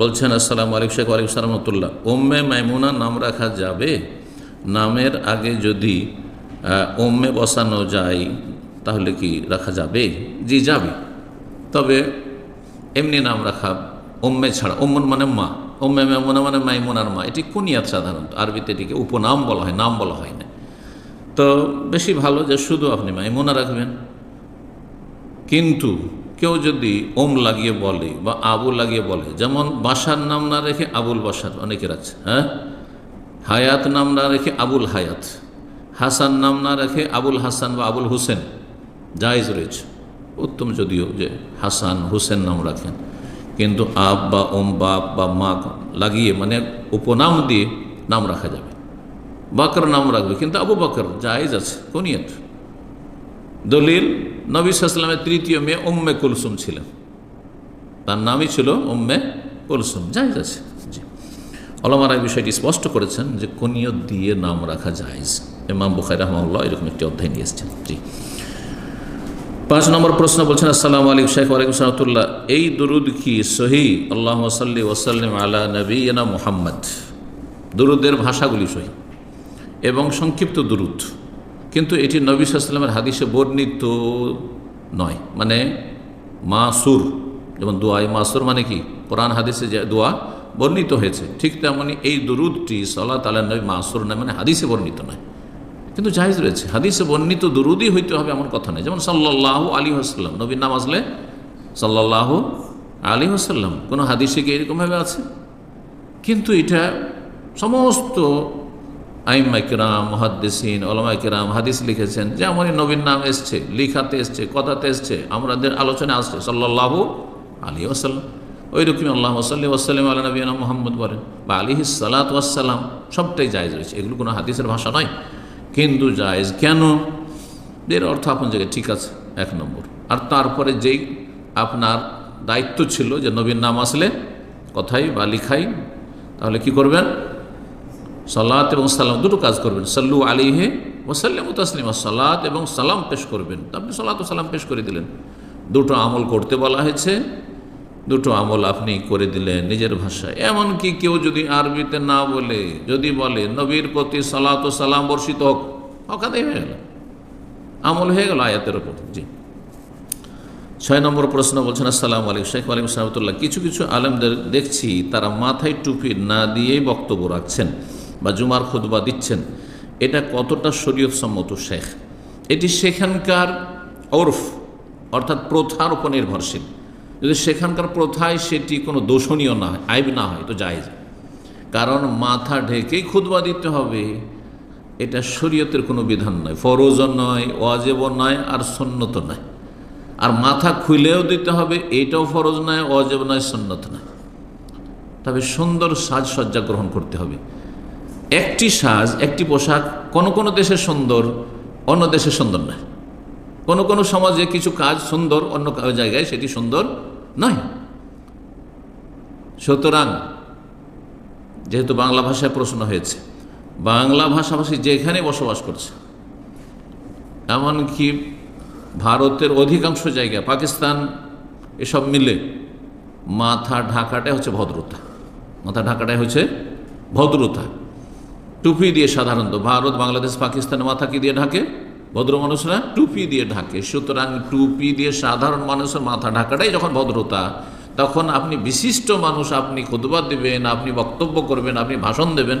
বলছেন, আসসালাম আলাইকুম শেখ আলাইকুম সালামতুল্লাহ ওম্মে মাইমুনা নাম রাখা যাবে? নামের আগে যদি ওম্মে বসানো যায়, তাহলে কি রাখা যাবে? জি, যাবে। তবে এমনি নাম রাখা ওম্মে ছাড়া। ওম্মন মানে মা ওম্মে মেমুনা মানে মাইমুনার মা। এটি কুনিয়াত সাধারণত। আরবিতে এটিকে উপনাম বলা হয়, নাম বলা হয় না। তো বেশি ভালো যে শুধু আপনি মাইমুনা রাখবেন। কিন্তু কেউ যদি ওম লাগিয়ে বলে বা আবু লাগিয়ে বলে, যেমন বাসার নাম না রেখে আবুল বাসার অনেকে রাখছে হ্যাঁ? হায়াত নাম না রেখে আবুল হায়াত, হাসান নাম না রেখে আবুল হাসান বা আবুল হুসেন, জায়েজ রয়েছে। উত্তম যদিও যে হাসান হুসেন নাম রাখেন। কিন্তু আব বা ওম, বাপ বা মা লাগিয়ে মানে উপনাম দিয়ে নাম রাখা যাবে। বাকর নাম রাখবে, কিন্তু আবু বাকর জায়েজ আছে, কোনিয়ত। দলিল, নবী সাল্লামের তৃতীয় মেয়ে উম্মে কুলসুম ছিলেন। তার নামই ছিল উম্মে কুলসুম, জায়েজ আছে। জি। অলমারা এই বিষয়টি স্পষ্ট করেছেন যে কনিয়ত দিয়ে নাম রাখা জায়েজ। ইমাম বুখাই রহমাল্লাহ এরকম একটি অধ্যায় নিয়ে এসেছেন। জি। পাঁচ নম্বর প্রশ্ন বলছেন, আসসালামু আলাইকুম শেখ ওয়ালাইকুম সালামতুল্লাহ এই দুরুদ কি সহি? আল্লাহ সাল্লি ওসাল্লিম আলা নবীনা মুহাম্মদ। দুরুদের ভাষাগুলি সহি এবং সংক্ষিপ্ত দুরুদ। কিন্তু এটি নবী সাল্লামের হাদিসে বর্ণিত নয়। মানে মাসুর, যেমন দোয়াই মাসুর মানে কি? কোরআন হাদিসে যে দোয়া বর্ণিত হয়েছে, ঠিক তেমনি এই দুরুদটি সাল্লাহ তালা নবী মাসুর নয় মানে হাদিসে বর্ণিত নয়। কিন্তু জাহিজ রয়েছে, হাদিসে বর্ণিত দুরুদই হইতে হবে এমন কথা নেই যেমন সাল্লাহ আলী হাসাল্লাম নবীর নাম আসলে সাল্লাহ আলী হাসাল্লাম কোনো হাদিসে কি এরকমভাবে আছে? কিন্তু এটা সমস্ত আইম্মা মহাদ্দেসিন ওলামা হাদিস লিখেছেন, যেমনই নবীর নাম এসছে, লিখাতে এসছে, কথাতে এসছে, আমাদের আলোচনায় আসছে সাল্লাহ আলী আসাল্লাম ওই রকমই আল্লাহ সাল্লি ওসাল্লাম আল্লাহ নবীনা মোহাম্মদ বলেন, বা আলিহি সালাত ওয়াসাল্লাম সবটাই জায়জ রয়েছে। এগুলো কোনো হাদিসের ভাষা নয়। কিন্তু জায়েজ কেন? এর অর্থ আপনার জায়গায় ঠিক আছে, এক নম্বর। আর তারপরে যেই আপনার দায়িত্ব ছিল যে নবীর নাম আসলে কথাই বা লিখাই, তাহলে কি করবেন? সালাত এবং সালাম, দুটো কাজ করবেন। সাল্লু আলিহে ওসাল্লাম তসলিমা, সালাত এবং সালাম পেশ করবেন। আপনি সালাত সালাম পেশ করে দিলেন। দুটো আমল করতে বলা হয়েছে, দুটো আমল আপনি করে দিলেন নিজের ভাষায়। এমনকি কেউ যদি আরবিতে না বলে, যদি বলে, নবীর প্রতি সালাত ও সালাম বর্ষিত হোক অকাদেই হয়ে গেল। আমল হয়ে গেল আয়াতের ওপর জি। ছয় নম্বর প্রশ্ন বলছেন, আসসালাম আলাইকুম, শেখ আলিম সাহমতুল্লাহ কিছু কিছু আলেমদের দেখছি, তারা মাথায় টুপি না দিয়েই বক্তব্য রাখছেন। বা জুমার খুতবা দিচ্ছেন, এটা কতটা শরীয়ত সম্মত শেখ? এটি সেখানকার ওরফ, অর্থাৎ প্রথার উপর নির্ভরশীল। যদি সেখানকার প্রথায় সেটি কোনো দোষণীয় না হয়, আইব না হয়, তো যায় কারণ মাথা ঢেকেই খুতবা দিতে হবে, এটা শরীয়তের কোনো বিধান নয়। ফরজও নয় অজেবও নয়, আর সন্ন্যত নয়। আর মাথা খুলেও দিতে হবে, এটাও ফরজ নয় অজেব নয় সন্ন্যত নয়। তবে সুন্দর সাজসজ্জা গ্রহণ করতে হবে। একটি সাজ, একটি পোশাক কোন কোন দেশে সুন্দর, অন্য দেশে সুন্দর নয়। কোনো কোনো সমাজে কিছু কাজ সুন্দর, অন্য জায়গায় সেটি সুন্দর নয়। সুতরাং যেহেতু বাংলা ভাষায় প্রশ্ন হয়েছে, বাংলা ভাষাভাষী যেখানে বসবাস করছে, এমনকি ভারতের অধিকাংশ জায়গা, পাকিস্তান, এসব মিলে মাথা ঢাকাটাই হচ্ছে ভদ্রতা। মাথা ঢাকাটাই হচ্ছে ভদ্রতা। টুপি দিয়ে সাধারণত ভারত, বাংলাদেশ পাকিস্তানের মাথা কি দিয়ে ঢাকে? ভদ্র মানুষরা টুপি দিয়ে ঢাকে। সুতরাং টুপি দিয়ে সাধারণ মানুষের মাথা ঢাকাটাই যখন ভদ্রতা, তখন আপনি বিশিষ্ট মানুষ, আপনি খুদবা দেবেন, আপনি বক্তব্য করবেন, আপনি ভাষণ দেবেন,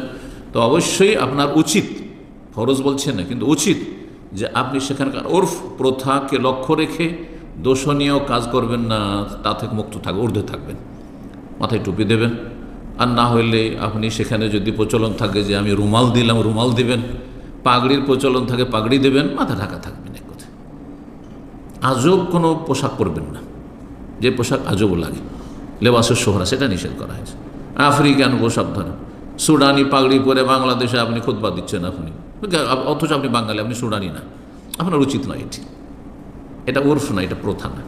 তো অবশ্যই আপনার উচিত, ফরজ বলছে না, কিন্তু উচিত যে আপনি সেখানকার ওরফ প্রথাকে লক্ষ্য রেখে দোষণীয় কাজ করবেন না, তা থেকে মুক্ত থাকবে ঊর্ধ্বে থাকবেন। মাথায় টুপি দেবেন। আর না হইলে আপনি সেখানে যদি প্রচলন থাকে যে আমি রুমাল দিলাম, রুমাল দিবেন, পাগড়ির প্রচলন থাকে, পাগড়ি দেবেন, মাথা ঢাকা থাকবেন এক কথা আজব কোনো পোশাক পরবেন না। যে পোশাক আজব লাগে। লেবাসের সোহরা, সেটা নিষেধ করা হয়েছে। আফ্রিকান পোশাক ধরেন। সুডানি পাগড়ি পরে বাংলাদেশে আপনি খুদবা দিচ্ছেন আপনি। অথচ আপনি বাঙালি, আপনি সুডানি না। আপনার উচিত নয় এটি। এটা উর্ফ না, এটা প্রথা না।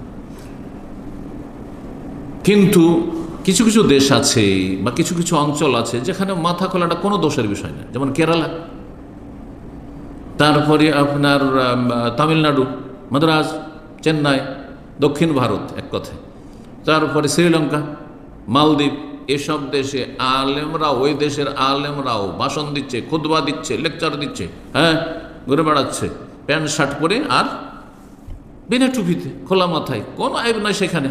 কিন্তু কিছু কিছু দেশ আছে বা কিছু কিছু অঞ্চল আছে যেখানে মাথা খোলাটা কোনো দোষের বিষয় না। যেমন কেরালা। তারপরে আপনার তামিলনাড়ু, মাদ্রাজ, চেন্নাই, দক্ষিণ ভারত এক কথায়। তারপরে শ্রীলঙ্কা, মালদ্বীপ, এসব দেশে আলেমরা ওই দেশের আলেমরাও ভাষণ দিচ্ছে খুদবা দিচ্ছে, লেকচার দিচ্ছে হ্যাঁ ঘুরে বেড়াচ্ছে, প্যান্ট শার্ট পরে আর বিনা টুপিতে, খোলা মাথায়, কোনো আইব নয় সেখানে।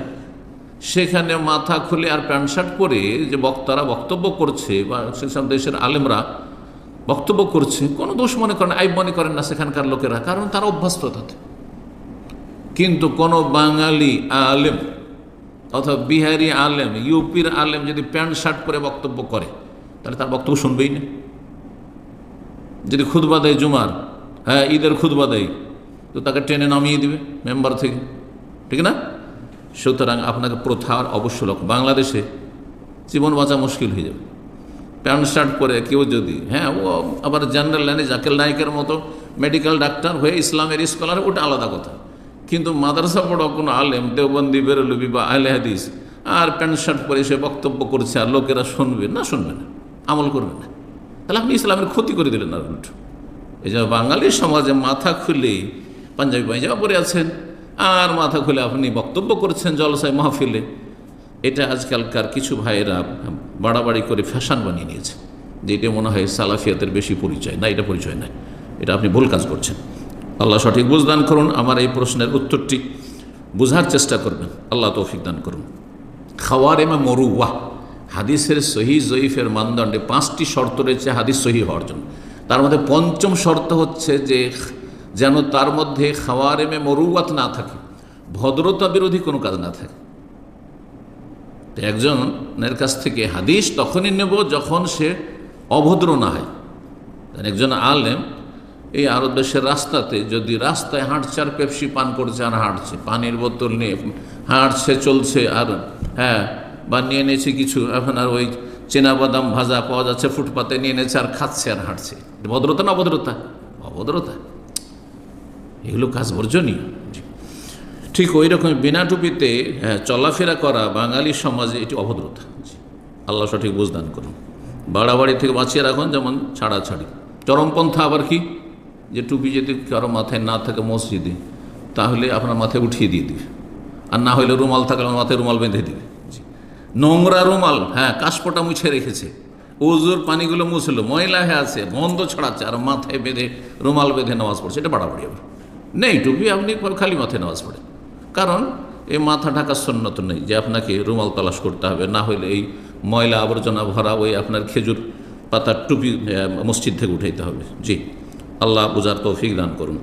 সেখানে মাথা খুলে আর প্যান্ট শার্ট পরে যে বক্তারা বক্তব্য করছে বা সেসব দেশের আলেমরা বক্তব্য করছে, কোনো দোষ মনে করেন, আইব মনে করেন না সেখানকার লোকেরা, কারণ তারা অভ্যস্ত তাতে কিন্তু কোনো বাঙালি আলেম অথবা বিহারি আলেম, ইউপির আলেম যদি প্যান্ট শার্ট পরে বক্তব্য করে, তাহলে তার বক্তব্য শুনবেই না। যদি খুদবা দেয় জুমার হ্যাঁ ঈদের খুদবা দেয়, তো তাকে টেনে নামিয়ে দিবে মেম্বার থেকে। ঠিক না? সুতরাং আপনাকে প্রথার অবশ্য লক্ষ্য বাংলাদেশে জীবন বাঁচা মুশকিল হয়ে যাবে। প্যান্ট শার্ট পরে কেউ যদি হ্যাঁ ও আবার জেনারেল লাইনে জাকেল নায়কের মতো মেডিকেল ডাক্তার হয়ে ইসলামের স্কলার, ওটা আলাদা কথা। কিন্তু মাদ্রাসা পড়া কোনো আলেম, দেওবন্দি, বেরোলবি বা আহলে হাদিস, আর প্যান্ট শার্ট পরে সে বক্তব্য করছে আর লোকেরা শুনবে, না শুনবে না, আমল করবে না। তাহলে আপনি ইসলামের ক্ষতি করে দিলেন আর উল্টো এই যে বাঙালি সমাজে মাথা খুলে পাঞ্জাবি পাঞ্জাবা পরে আছেন। আর মাথা খুলে আপনি বক্তব্য করছেন জলসায় মাহফিলে, এটা আজকালকার কিছু ভাইয়েরা বাড়াবাড়ি করে ফ্যাশন বানিয়ে নিয়েছে, যে এটা মনে হয় সালাফিয়াতের বেশি পরিচয়। না, এটা পরিচয় নাই এটা আপনি ভুল কাজ করছেন। আল্লাহ সঠিক বুঝদান করুন, আমার এই প্রশ্নের উত্তরটি বোঝার চেষ্টা করবেন। আল্লাহ তৌফিক দান করুন। খাওয়ার এমা মরুওয়াহ হাদিসের সহি জয়ীফের মানদণ্ডে পাঁচটি শর্ত রয়েছে হাদিস সহি হওয়ার জন্য। তার মধ্যে পঞ্চম শর্ত হচ্ছে যে যেন তার মধ্যে খাওয়ার এমে মরুয়াত না থাকে, ভদ্রতা বিরোধী কোনো কাজ না থাকে। একজনের কাছ থেকে হাদিস তখনই নেব যখন সে অভদ্র না হয়। একজন আলেম এই আরব দেশের রাস্তাতে যদি রাস্তায় হাঁটছে আর পেপসি পান করছে আর হাঁটছে, পানির বোতল নিয়ে হাঁটছে, চলছে আর হ্যাঁ বা নিয়ে নিয়েছে কিছু, এখন আর ওই বাদাম ভাজা পাওয়া যাচ্ছে, ফুটপাতে নিয়ে নিয়েছে আর খাচ্ছে আর হাঁটছে। ভদ্রতা না অভদ্রতা? অভদ্রতা। এগুলো কাজ বর্জনীয়। ঠিক ওই রকম বিনা টুপিতে হ্যাঁ, চলাফেরা করা বাঙালি সমাজে এটি অভদ্রতা। আল্লাহ সঠিক বুঝদান করুন। বাড়াবাড়ি থেকে বাঁচিয়ে রাখুন যেমন ছাড়াছাড়ি। চরমপন্থা আবার কি? যে টুপি যদি কারও মাথায় না থাকে মসজিদে তাহলে আপনার মাথায় উঠিয়ে দিয়ে দিবে। আর না হলে রুমাল থাকলে আমার মাথায় রুমাল বেঁধে দিবে। নোংরা রুমাল হ্যাঁ কাশপটা মুছে রেখেছে। উজুর পানিগুলো মুছলো ময়লা হয়ে আছে গন্ধ ছড়াচ্ছে আর মাথায় বেঁধে রুমাল বেঁধে নামাজ পড়ছে এটা বাড়াবাড়ি আবার। নেই, টুপি আপনি খালি মাথায় নামাজ পড়েন। কারণ এই মাথা ঢাকার সন্ন্যত নেই যে আপনাকে রুমাল তলাশ করতে হবে, না হলে এই ময়লা আবর্জনা ভরা ওই আপনার খেজুর পাতার টুপি মসজিদ থেকে উঠাইতে হবে। জি, আল্লাহ বুঝার তৌফিক দান করুন।